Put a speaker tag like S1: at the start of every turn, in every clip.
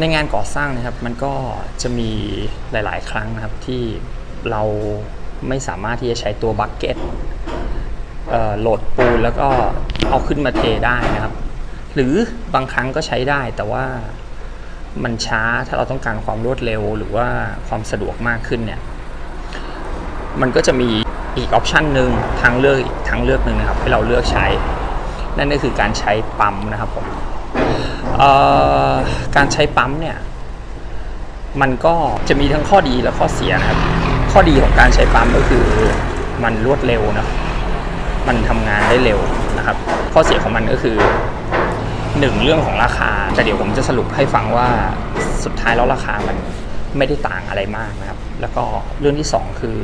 S1: ในงานก่อสร้างนะครับมันก็จะมีหลาย ๆ ครั้งนะครับที่เราไม่สามารถที่จะใช้ตัวบักเก็ตโหลดปูนแล้วก็เอาขึ้นมาเทได้นะครับ หรือบางครั้งก็ใช้ได้แต่ว่ามันช้าถ้าเราต้องการความรวดเร็วหรือว่าความสะดวกมากขึ้นเนี่ยมันก็จะมีอีกออปชันหนึ่งทางเลือกอีกทางเลือกหนึ่งนะครับให้เราเลือกใช้ นั่นก็คือการใช้ปั๊มนะครับผม การใช้ปั๊มเนี่ยมันก็จะมีทั้งข้อดีและข้อเสียนะครับ ข้อดีของการใช้ปั๊มก็คือมันรวดเร็วนะมันทำงานได้เร็วนะครับ ข้อเสียของมันก็คือหนึ่งเรื่องของราคา แต่เดี๋ยวผมจะสรุปให้ฟังว่าสุดท้ายแล้วราคามันไม่ได้ต่างอะไรมากนะครับ แล้วก็เรื่องที่สองคือ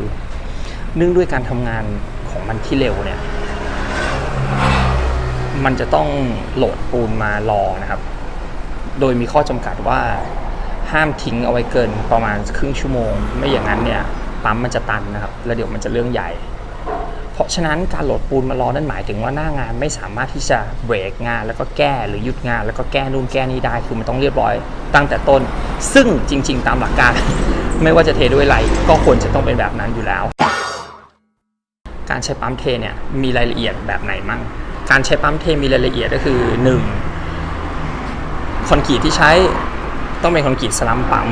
S1: เนื่องด้วยการทำงานของมันที่เร็วเนี่ย มันจะต้องโหลดปูนมารอนะครับ โดยมีข้อจำกัดว่าห้ามทิ้งเอาไว้เกินประมาณครึ่งชั่วโมง ไม่อย่างนั้นเนี่ยปั๊มมันจะตันนะครับแล้วเดี๋ยวมันจะเรื่องใหญ่ เพราะฉะนั้นการโหลดปูนมารอนั่นหมายถึงว่าหน้างานไม่สามารถที่จะเบรกงาน แล้วก็แก้หรือหยุดงาน แล้วก็แก้นู่นแก้นี่ได้คือมันต้องเรียบร้อยตั้งแต่ต้น ซึ่งจริง ๆ ตามหลักการ ไม่ว่าจะเทด้วยไรก็ควรจะต้องเป็นแบบนั้นอยู่แล้ว การใช้ปั๊มเทเนี่ยมีรายละเอียดแบบไหนมั่งการใช้ปั๊มเทมีรายละเอียดก็คือ 1. คอนกรีตที่ใช้ต้องเป็นคอนกรีตสลัมปั๊ม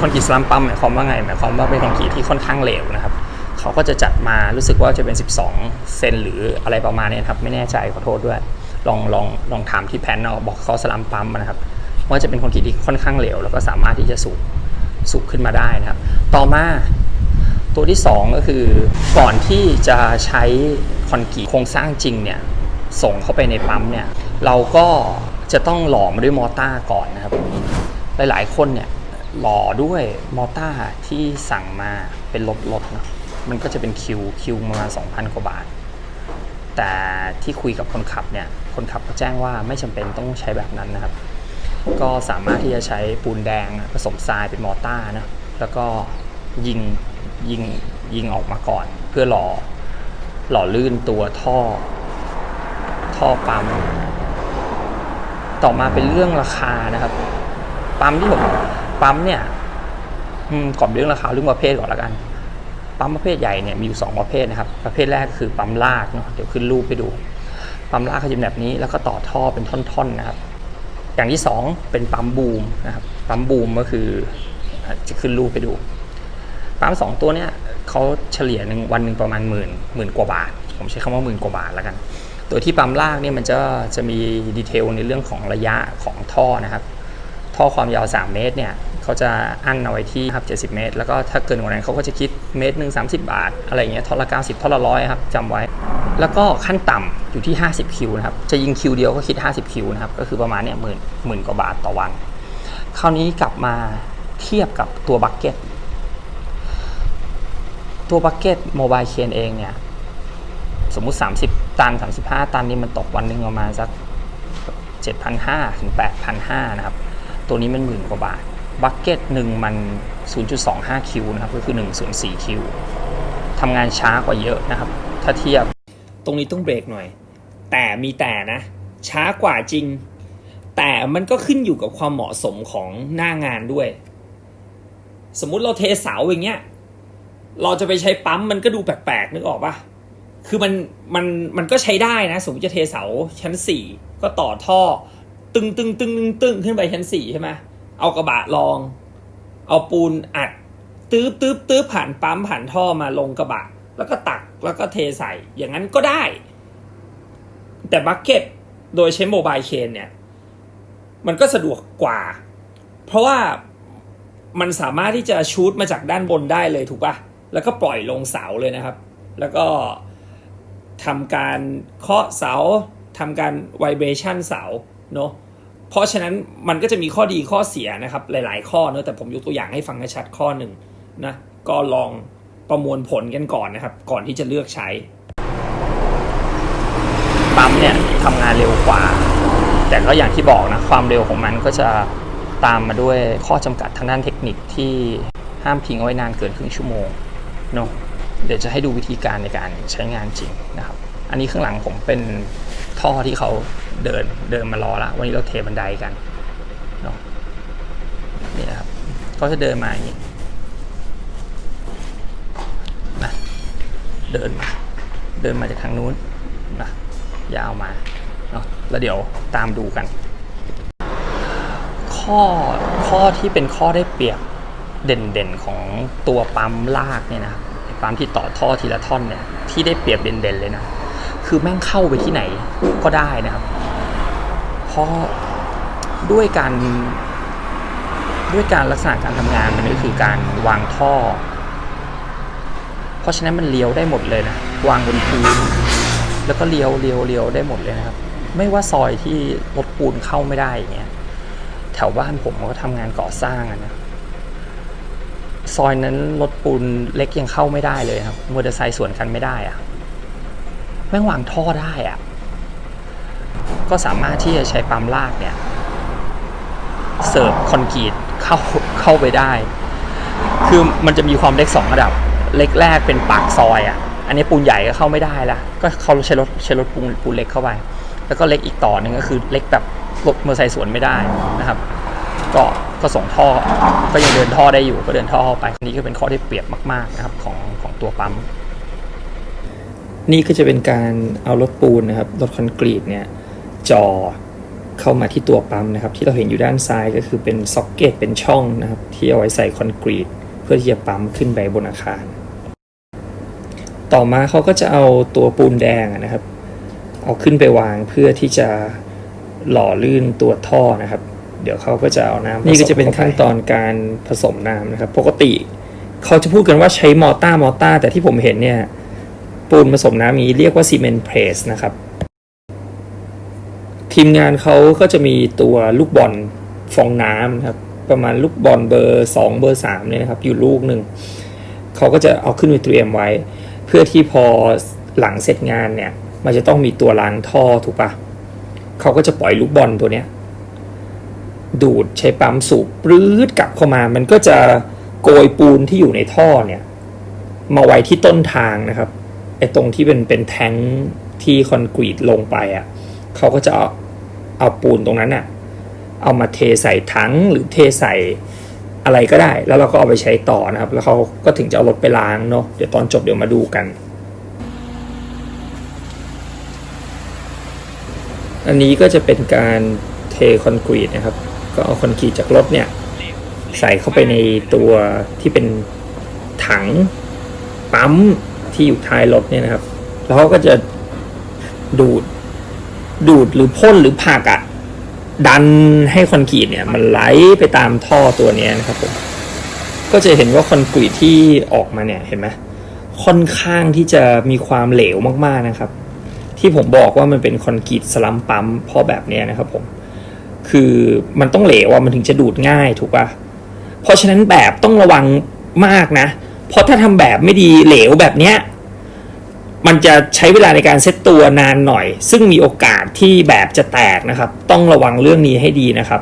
S1: คอนกรีตสลัมปั๊มหมายความว่าไงหมายความว่าเป็นคอนกรีตที่ค่อนข้างเหลวนะครับเขาก็จะจัดมารู้สึกว่าจะเป็น 12 เซนหรืออะไรประมาณนี้ครับไม่แน่ใจขอโทษด้วย ลองลองลองถามที่แพนเอาบอกเขาสลัมปั๊มนะครับว่าจะเป็นคอนกรีตที่ค่อนข้างเหลวแล้วก็สามารถที่จะสูบสูบขึ้นมาได้นะครับ ต่อมาตัวที่ 2 ก็คือก่อนที่จะใช้คอนกรีตโครงสร้างจริงเนี่ยส่งเข้าไปในปั๊มเนี่ยเราก็ จะต้องหล่อมาด้วยมอต้าก่อนนะครับ หลายๆคนเนี่ยหล่อด้วยมอต้าที่สั่งมาเป็นรถรถนะมันก็จะเป็นคิวคิวมาณ2,000กว่าบาท แต่ที่คุยกับคนขับเนี่ยคนขับก็แจ้งว่าไม่จำเป็นต้องใช้แบบนั้นนะครับ ก็สามารถที่จะใช้ปูนแดงผสมทรายเป็นมอต้านะแล้วก็ยิงยิงยิงออกมาก่อน เพื่อหล่อหล่อลื่นตัวท่อ ท่อปั๊ม ต่อมาเป็นเรื่องราคานะครับ ปั๊มที่ผมปั๊มเนี่ยก่อนเรื่องราคาเรื่องประเภทก่อนละกัน ปั๊มประเภทใหญ่เนี่ยมีอยู่สองประเภทนะครับ ประเภทแรกคือปั๊มลากเนาะเดี๋ยวขึ้นรูปไปดู ปั๊มลากเขาจะเป็นแบบนี้ แล้วก็ต่อท่อเป็นท่อนๆนะครับ อย่างที่สองเป็นปั๊มบูมนะครับ ปั๊มบูมก็คือจะขึ้นรูปไปดู ปั๊มสองตัวเนี้ยเขาเฉลี่ยหนึ่งวันหนึ่งประมาณหมื่นหมื่นกว่าบาท ผมใช้คำว่าหมื่นกว่าบาทแล้วกัน ตัวที่ปั๊มลากเนี่ยมันจะจะมีดีเทลในเรื่องของระยะของท่อนะครับ ท่อความยาว 3 เมตรเนี่ยเขาจะอั้นเอาไว้ที่ครับ70 เมตร แล้วก็ถ้าเกินกว่านั้นเขาก็จะคิดเมตรหนึ่ง30 บาท อะไรเงี้ยท่อละ 90ท่อละร้อยครับจำไว้ แล้วก็ขั้นต่ำอยู่ที่ 50 คิวนะครับ จะยิงคิวเดียวก็คิด 50 คิวนะครับ ก็คือประมาณเนี่ยหมื่นหมื่นกว่าบาทต่อวัน คราวนี้กลับมาเทียบกับตัวบักเก็ตตัวบักเก็ตโมบายเคนเองเนี่ย สมมุติ 30 ตัน 35 ตันนี่มันตกวันหนึ่งประมาณสัก 7,500 ถึง 8,500 นะครับ ตัวนี้มันหมื่นกว่าบาท บักเก็ตหนึ่งมัน 0.25 คิวนะครับ ก็คือ1ส่วน4คิวทำงานช้ากว่าเยอะนะครับ ถ้าเทียบ ตรงนี้ต้องเบรกหน่อย แต่มีแต่นะ ช้ากว่าจริง แต่มันก็ขึ้นอยู่กับความเหมาะสมของหน้างานด้วย สมมุติเราเทเสาอย่างเงี้ย เราจะไปใช้ปั๊มมันก็ดูแปลกๆนึกออกปะ คือมันมันมันก็ใช้ได้นะ สมมติจะเทเสาชั้นสี่ก็ต่อท่อ ตึงตึงตึงตึงตึงขึ้นไปชั้นสี่ใช่ไหมเอากระบะรอง เอาปูนอัดตื้อตื้อตื้อผ่านปั๊มผ่านท่อมาลงกระบะ แล้วก็ตักแล้วก็เทใส่ อย่างนั้นก็ได้ แต่บักเก็ตโดยใช้โมบายเคนเนี่ย มันก็สะดวกกว่า เพราะว่ามันสามารถที่จะชูดมาจากด้านบนได้เลยถูกป่ะ แล้วก็ปล่อยลงเสาเลยนะครับ แล้วก็ ทำการเคาะเสาทำการไวเบชันเสาเนาะเพราะฉะนั้นมันก็จะมีข้อดีข้อเสียนะครับหลาย ๆ ข้อเนอะแต่ผมยกตัวอย่างให้ฟังให้ชัดข้อหนึ่งนะก็ลองประมวลผลกันก่อนนะครับ ก่อนที่จะเลือกใช้ ปั๊มเนี่ยทำงานเร็วกว่า แต่ก็อย่างที่บอกนะความเร็วของมันก็จะตามมาด้วยข้อจำกัดทางด้านเทคนิคที่ห้ามทิ้งไว้นานเกินครึ่งชั่วโมงเนาะ เดี๋ยวจะให้ดูวิธีการในการใช้งานจริงนะครับ อันนี้ข้างหลังผมเป็นท่อที่เขาเดินเดินมารอละวันนี้เราเทบันไดกันเนาะเขาจะเดินมาอย่างนี้นะเดินมาเดินมาจากทางนู้นนะยาวมาเนาะแล้วเดี๋ยวตามดูกัน ข้อข้อที่เป็นข้อได้เปรียบเด่นๆของตัวปั๊มลากเนี่ยนะไอ้ปั๊มที่ต่อท่อทีละท่อนเนี่ยที่ได้เปรียบเด่นๆเลยนะ คือแม่งเข้าไปที่ไหนก็ได้นะครับ เพราะด้วยการด้วยการลักษณะการทำงานมันก็คือการวางท่อ เพราะฉะนั้นมันเลี้ยวได้หมดเลยนะ วางบนพื้นแล้วก็เลี้ยวเลี้ยวเลี้ยวได้หมดเลยนะครับ ไม่ว่าซอยที่รถปูนเข้าไม่ได้อย่างเงี้ยแถวบ้านผมก็ทำงานก่อสร้างนะ ซอยนั้นรถปูนเล็กยังเข้าไม่ได้เลยครับมอเตอร์ไซค์สวนกันไม่ได้อะแม่งวางท่อได้อะก็สามารถที่จะใช้ปั๊มลากเนี่ยเสิร์ฟคอนกรีตเข้าเข้าไปได้ คือมันจะมีความเล็กสองระดับ เล็กแรกเป็นปากซอยอะ อันนี้ปูนใหญ่ก็เข้าไม่ได้ละก็เขาใช้รถใช้รถปูนปูนเล็กเข้าไป แล้วก็เล็กอีกต่อหนึ่งก็คือเล็กแบบรถมอเตอร์ไซค์สวนไม่ได้นะครับ ก็ก็ส่งท่อ ก็ยังเดินท่อได้อยู่ก็เดินท่อเข้าไปนี้ก็เป็นข้อที่เปรียบมากๆนะครับของของตัวปั๊ม นี่ก็จะเป็นการเอารถปูนนะครับรถคอนกรีตเนี่ยจ่อเข้ามาที่ตัวปั๊มนะครับ ที่เราเห็นอยู่ด้านซ้ายก็คือเป็นซ็อกเก็ตเป็นช่องนะครับ ที่เอาไว้ใส่คอนกรีตเพื่อที่จะปั๊มขึ้นไปบนอาคาร ต่อมาเขาก็จะเอาตัวปูนแดงนะครับ เอาขึ้นไปวางเพื่อที่จะหล่อลื่นตัวท่อนะครับ เดี๋ยวเขาก็จะเอาน้ำนี่ก็จะเป็นขั้นตอนการผสมน้ำนะครับ ปกติเขาจะพูดกันว่าใช้มอต้ามอต้าแต่ที่ผมเห็นเนี่ยปูนผสมน้ำนี้เรียกว่าซีเมนต์เพรสนะครับ ทีมงานเขาก็จะมีตัวลูกบอลฟองน้ำนะครับ ประมาณลูกบอลเบอร์ 2 เบอร์3เนี่ยนะครับอยู่ลูกหนึ่งเขาก็จะเอาขึ้นไปเตรียมไว้ เพื่อที่พอหลังเสร็จงานเนี่ย มันจะต้องมีตัวล้างท่อถูกปะเขาก็จะปล่อยลูกบอลตัวเนี้ย ดูดใช้ปั๊มสูบปรื้ดกลับเข้ามา มันก็จะโกยปูนที่อยู่ในท่อเนี่ย มาไว้ที่ต้นทางนะครับไอ้ตรงที่เป็นเป็นแทงค์ที่คอนกรีตลงไปอะ่ะเขาก็จะเอาเอาปูนตรงนั้นอะเอามาเทใส่ถังหรือเทใส่อะไรก็ได้ แล้วเราก็เอาไปใช้ต่อนะครับ แล้วเขาก็ถึงจะเอารถไปล้างเนาะเดี๋ยวตอนจบเดี๋ยวมาดูกัน อันนี้ก็จะเป็นการเทคอนกรีตนะครับ ก็เอาคอนกรีตจากรถเนี่ย ใส่เข้าไปในตัวที่เป็นถังปั๊มที่อยู่ท้ายรถเนี่ยนะครับ แล้วเขาก็จะดูดดูดหรือพ่นหรือผักอะดันให้คอนกรีตเนี่ย มันไหลไปตามท่อตัวนี้นะครับผมก็จะเห็นว่าคอนกรีตที่ออกมาเนี่ยเห็นไหมค่อนข้างที่จะมีความเหลวมากๆนะครับ ที่ผมบอกว่ามันเป็นคอนกรีตสลัมปั๊มเพราะแบบนี้นะครับผม คือมันต้องเหลวอะมันถึงจะดูดง่ายถูกปะเพราะฉะนั้นแบบต้องระวังมากนะ เพราะถ้าทำแบบไม่ดีเหลวแบบเนี้ยมันจะใช้เวลาในการเซตตัวนานหน่อย ซึ่งมีโอกาสที่แบบจะแตกนะครับ ต้องระวังเรื่องนี้ให้ดีนะครับ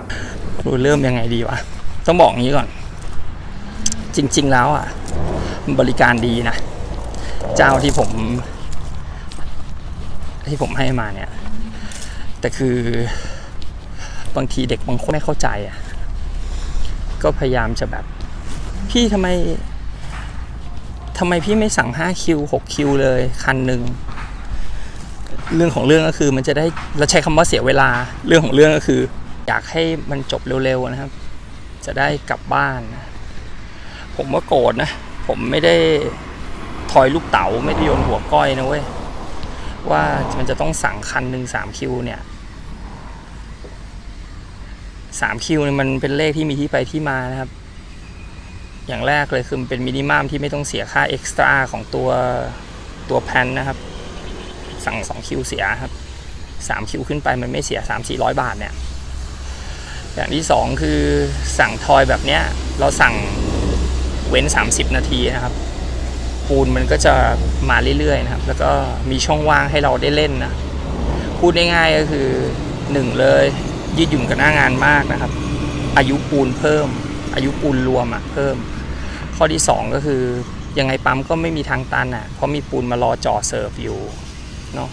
S1: รู้เริ่มยังไงดีวะต้องบอกงี้ก่อน จริง ๆ แล้วอะ บริการดีนะ เจ้าที่ผม ที่ผมให้มาเนี่ย แต่คือ บางทีเด็กบางคนไม่เข้าใจอะก็พยายามจะแบบ พี่ทำไมทำไมพี่ไม่สั่ง5คิว6คิวเลยคันหนึ่งเรื่องของเรื่องก็คือมันจะได้เราใช้คำว่าเสียเวลาเรื่องของเรื่องก็คือ อยากให้มันจบเร็วๆนะครับ จะได้กลับบ้าน ผมว่าโกรธนะ ผมไม่ได้ทอยลูกเต๋าไม่ได้โยนหัวก้อยนะเว้ยว่ามันจะต้องสั่งคันหนึ่งสามคิวเนี่ย สามคิวเนี่ยมันเป็นเลขที่มีที่ไปที่มานะครับ อย่างแรกเลยคือมันเป็นมินิมัมที่ไม่ต้องเสียค่าเอ็กซ์ตร้าของตัวตัวแพนนะครับ สั่งสองคิวเสียครับสามคิวขึ้นไปมันไม่เสียสามสี่ร้อยบาทเนี่ย อย่างที่สองคือสั่งทอยแบบเนี้ย เราสั่งเว้น 30 นาทีนะครับ ปูนมันก็จะมาเรื่อยๆนะครับ แล้วก็มีช่องว่างให้เราได้เล่นนะ พูดง่ายๆก็คือหนึ่งเลย ยืดหยุ่นกับหน้างานมากนะครับ อายุปูนเพิ่ม อายุปูนรวมอะเพิ่ม ข้อที่สองก็คือยังไงปั๊มก็ไม่มีทางตันอะเพราะมีปูนมารอจ่อเสิร์ฟอยู่เนาะ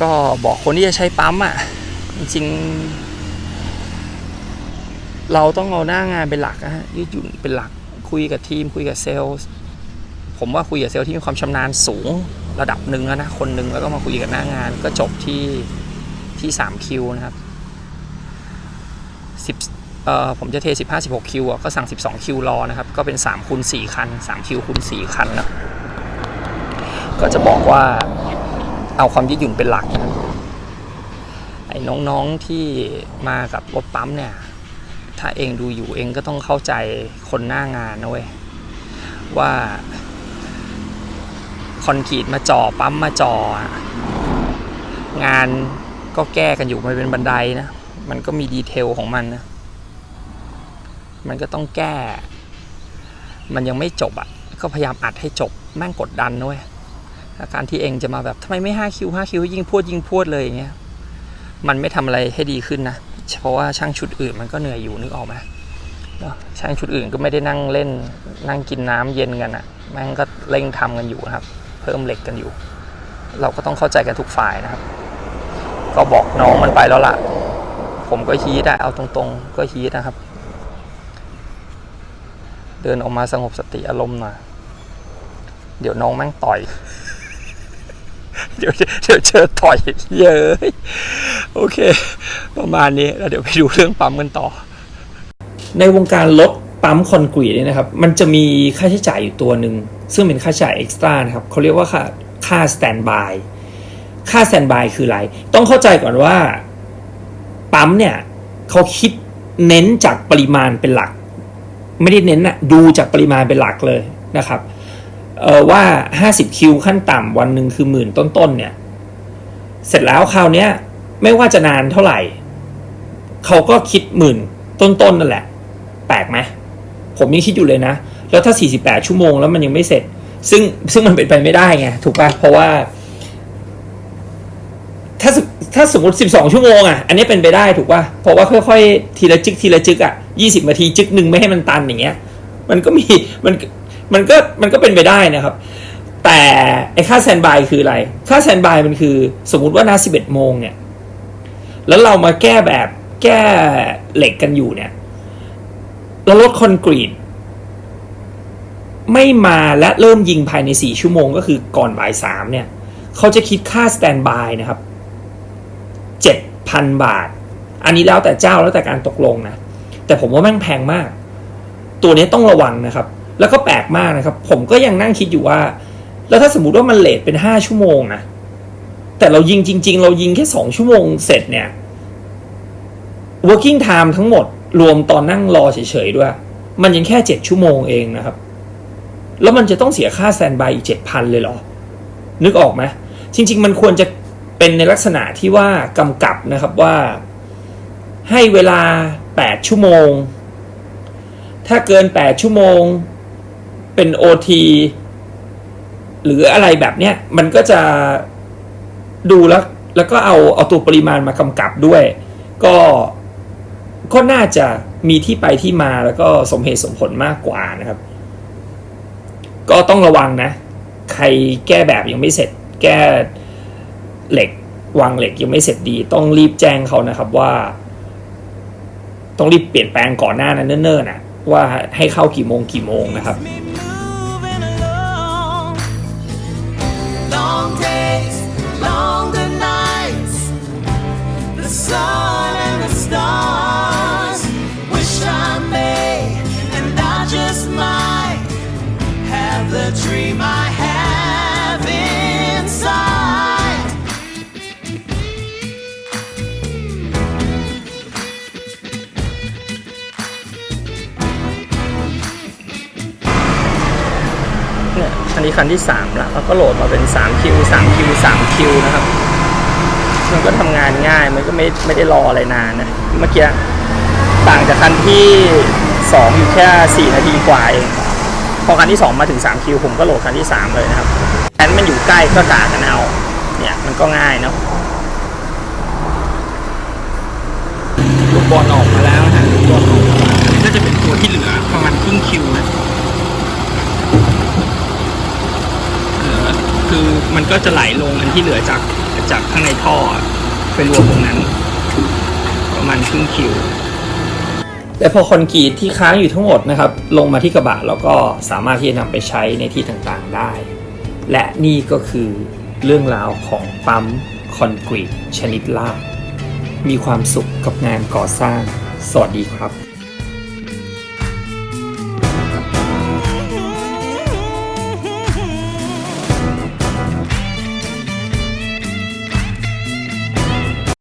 S1: ก็บอกคนที่จะใช้ปั๊มอะจริงเราต้องเอาหน้างานเป็นหลักนะฮะยืดหยุ่นเป็นหลักคุยกับทีมคุยกับเซลล์ ผมว่าคุยกับเซลล์ที่มีความชำนาญสูงระดับหนึ่งแล้วนะคนหนึ่งแล้วก็มาคุยกับหน้างานก็จบที่ ที่3คิวนะครับ10เอ่อผมจะเท 15 16คิวอะก็สั่ง 12คิวรอนะครับ ก็เป็น3คูณ4คัน3คิวคูณ4คันนะก็จะบอกว่าเอาความยืดหยุ่นเป็นหลักนะครับไอ้น้องๆที่มากับรถปั๊มเนี่ย ถ้าเองดูอยู่เองก็ต้องเข้าใจคนหน้างานนะเว้ยว่าคอนกรีตมาจ่อปั๊มมาจ่องาน ก็แก้กันอยู่มันเป็นบันไดนะ มันก็มีดีเทลของมันนะ มันก็ต้องแก้ มันยังไม่จบอะ่ะ ก็พยายามอัดให้จบ แม่งกดดันด้วยอาการที่เองจะมาแบบทำไมไม่5คิว5คิวยิ่งพูดยิ่งพูดเลยอย่างเงี้ย มันไม่ทำอะไรให้ดีขึ้นนะ เพราะว่าช่างชุดอื่นมันก็เหนื่อยอยู่นึกออกไหมช่างชุดอื่นก็ไม่ได้นั่งเล่น นั่งกินน้ำเย็นกันอะ่ะ แม่งก็เร่งทำกันอยู่นะครับ เพิ่มเหล็กกันอยู่ เราก็ต้องเข้าใจกันทุกฝ่ายนะครับ ก็บอกน้องมันไปแล้วล่ะ ผมก็ฮีดอะเอาตรงๆ ก็ฮีดนะครับ เดินออกมาสงบสติอารมณ์หน่อยเดี๋ยวน้องแม่งต่อย เดี๋ยวเดี๋ยวเจอต่อยเยอะโอเค ประมาณนี้แล้วเดี๋ยวไปดูเรื่องปั๊มกันต่อ ในวงการรถปั๊มคอนกรีตเนี่ยนะครับ มันจะมีค่าใช้จ่ายอยู่ตัวหนึ่ง ซึ่งเป็นค่าใช้จ่ายเอ็กซ์ตร้านะครับเขาเรียกว่าค่าค่าสแตนบาย ค่าแตนบายคืออะไร ต้องเข้าใจก่อนว่า ปั๊มเนี่ยเขาคิดเน้นจากปริมาณเป็นหลัก ไม่ได้เน้นนะดูจากปริมาณเป็นหลักเลยนะครับเออว่า 50 คิวขั้นต่ำวันหนึ่งคือหมื่นต้นๆเนี่ย เสร็จแล้วคราวเนี้ย ไม่ว่าจะนานเท่าไหร่ เขาก็คิดหมื่นต้นๆนั่นแหละ แปลกไหมผมยังคิดอยู่เลยนะ แล้วถ้า 48 ชั่วโมงแล้วมันยังไม่เสร็จ ซึ่งซึ่งมันเป็นไปไม่ได้ไง ถูกป่ะ เพราะว่า ถ้าสมถ้าสมมติ 12 ชั่วโมงอะ อันนี้เป็นไปได้ถูกป่ะ เพราะว่าค่อยๆ ทีละจึกทีละจึกอะ 20 นาทีจึกหนึ่งไม่ให้มันตันอย่างเงี้ย มันก็มีมันมันก็มันก็เป็นไปได้นะครับ แต่ไอ้ค่าแซนบายคืออะไร ค่าแซนบายมันคือ สมมติว่านา11 โมงเนี่ย แล้วเรามาแก้แบบแก้เหล็กกันอยู่เนี่ยแล้วรถคอนกรีตไม่มาและเริ่มยิงภายใน 4 ชั่วโมงก็คือก่อนบ่ายสามเนี่ย เขาจะคิดค่าสแตนบายนะครับ 7,000บาท อันนี้แล้วแต่เจ้าแล้วแต่การตกลงนะ แต่ผมว่าแม่งแพงมาก ตัวนี้ต้องระวังนะครับ แล้วก็แปลกมากนะครับ ผมก็ยังนั่งคิดอยู่ว่า แล้วถ้าสมมติว่ามันเลทเป็น5ชั่วโมงนะ แต่เรายิงจริง ๆ เรายิงแค่2ชั่วโมงเสร็จเนี่ย working time ทั้งหมดรวมตอนนั่งรอเฉยๆด้วย มันยังแค่7ชั่วโมงเองนะครับ แล้วมันจะต้องเสียค่าแซนบายอีก7,000เลยเหรอ นึกออกไหมจริง ๆ มันควรจะ เป็นในลักษณะที่ว่ากำกับนะครับว่า ให้เวลา 8 ชั่วโมง ถ้าเกิน 8 ชั่วโมง เป็น OT หรืออะไรแบบเนี้ยมันก็จะดูแล้วแล้วก็เอาเอาตัวปริมาณมากำกับด้วย ก็ก็น่าจะมีที่ไปที่มาแล้วก็สมเหตุสมผลมากกว่านะครับ ก็ต้องระวังนะ ใครแก้แบบยังไม่เสร็จ แก้ เหล็กวางเหล็กยังไม่เสร็จดี ต้องรีบแจ้งเขานะครับว่า ต้องรีบเปลี่ยนแปลงก่อนหน้านั้นเนิ่นๆนะว่าให้เข้ากี่โมงกี่โมงนะครับ
S2: Long
S1: นี่ยอันนี้คันที่3แล้วแล้วก็โหลดมาเป็น3คิว3คิว3คิวนะครับมันก็ทำงานง่ายมันก็ไม่ไม่ได้รออะไรนานนะเมื่อกี้ต่างจากคันที่2อยู่แค่ 4 นาทีกว่าเองพอคันที่ 2 มาถึง3คิวผมก็โหลดคันที่ 3 เลยนะครับแอนมันอยู่ใกล้ก็กากันเอาเนี่ยมันก็ง่ายเนาะลูกบอลออกมาแล้วนะฮะลูกบอลออกมาอันนี้ก็จะเป็นตัวที่เหลือประมาณครึ่งคิวนะ เหลือคือ มันก็จะไหลลงอันที่เหลือจากจากข้างในท่อไปรวมตรงนั้น ประมาณครึ่งคิวและพอคอนกรีตที่ค้างอยู่ทั้งหมดนะครับ ลงมาที่กระบะแล้วก็สามารถที่จะนำไปใช้ในที่ต่างๆได้ และนี่ก็คือเรื่องราวของปั๊มคอนกรีตชนิดลาบมีความสุขกับงานก่อสร้าง สวัสดีครับ